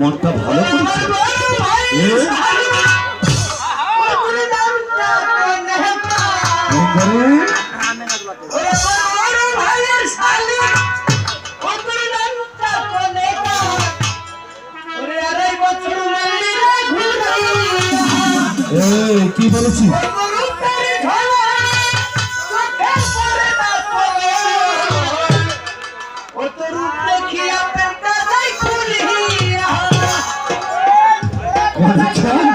মনটা ভালো করেছে। কি বলেছি কনিকা ওই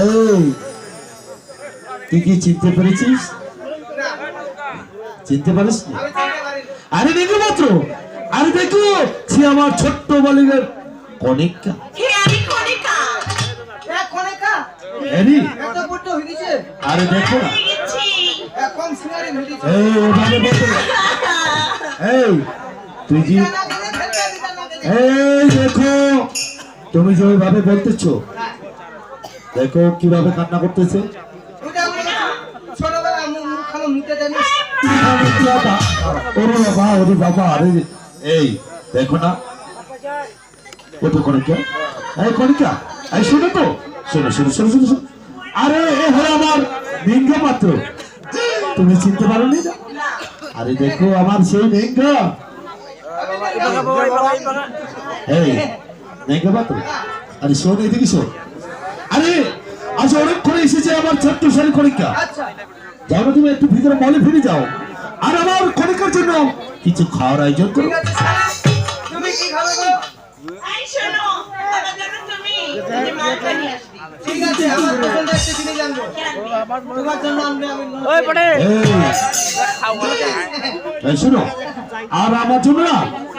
এই তুই কি চিনতে পেরেছিস? চিনতে পারিস আরে দেখো মাত্র আরে দেখো সে আমার ছোট্ট বালিকের কনিকা আরে দেখো। এই তুই দেখো। তুমি যে ওইভাবে বলতেছো, দেখো কীভাবে কান্না করতেছে। এই, দেখো না। শোনো তো। শোনো শোনো শোনো শোনো। আরে, এ হলো আমার পাত্র তুমি চিনতে পারো নি না? আরে দেখো, আমার সেই লিঙ্গ। এই আরে শোন এদিকে শোন। আরে আজ অনেকক্ষণ এসেছে আমার ছোট্ট শাড়ি কনিকা আচ্ছা। যাও না তুমি একটু ভিতরে মলে ফিরে যাও। আর আমার কনিকার জন্য কিছু খাওয়ার আয়োজন করো। তুমি কি খাবে গো এই শোনো, আমার জন্য তুমি তুমি নিয়ে আসবি। ঠিক আছে আমার পছন্দ একটা জিনিস আনব। তোমার জন্য আনবে আমি এই। এই শোনো আর আমার জন্য না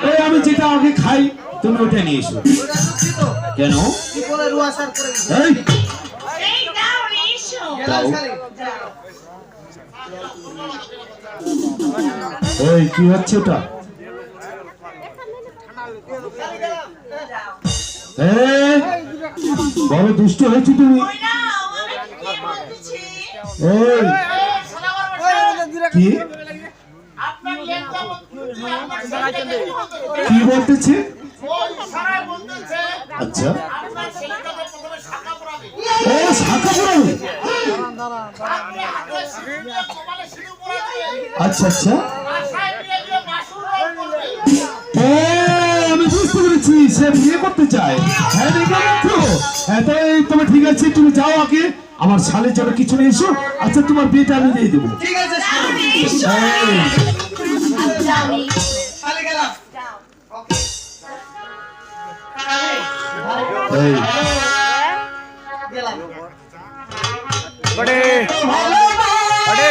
এই আমি যেটা আগে খাই তুমি ওটা নিয়ে এসো। কেন। এই! কি হচ্ছে ওটা? বড় দুষ্ট হয়েছে তুমি। ওই কি? বলতেছি, আচ্ছা। ও শাখা পড়াবে। পরাবে। আচ্ছা আচ্ছা। ও আমি বুঝতে পেরেছি সে বিয়ে করতে চায়। হ্যাঁ হ্যাঁ তাই তবে ঠিক আছে তুমি যাও আগে। আমার শালের জন্য কিছু নিয়ে এসো। আচ্ছা তোমার বিয়েটা আমি দিয়ে দেবো। ঠিক আছে এই बड़े। बड़े।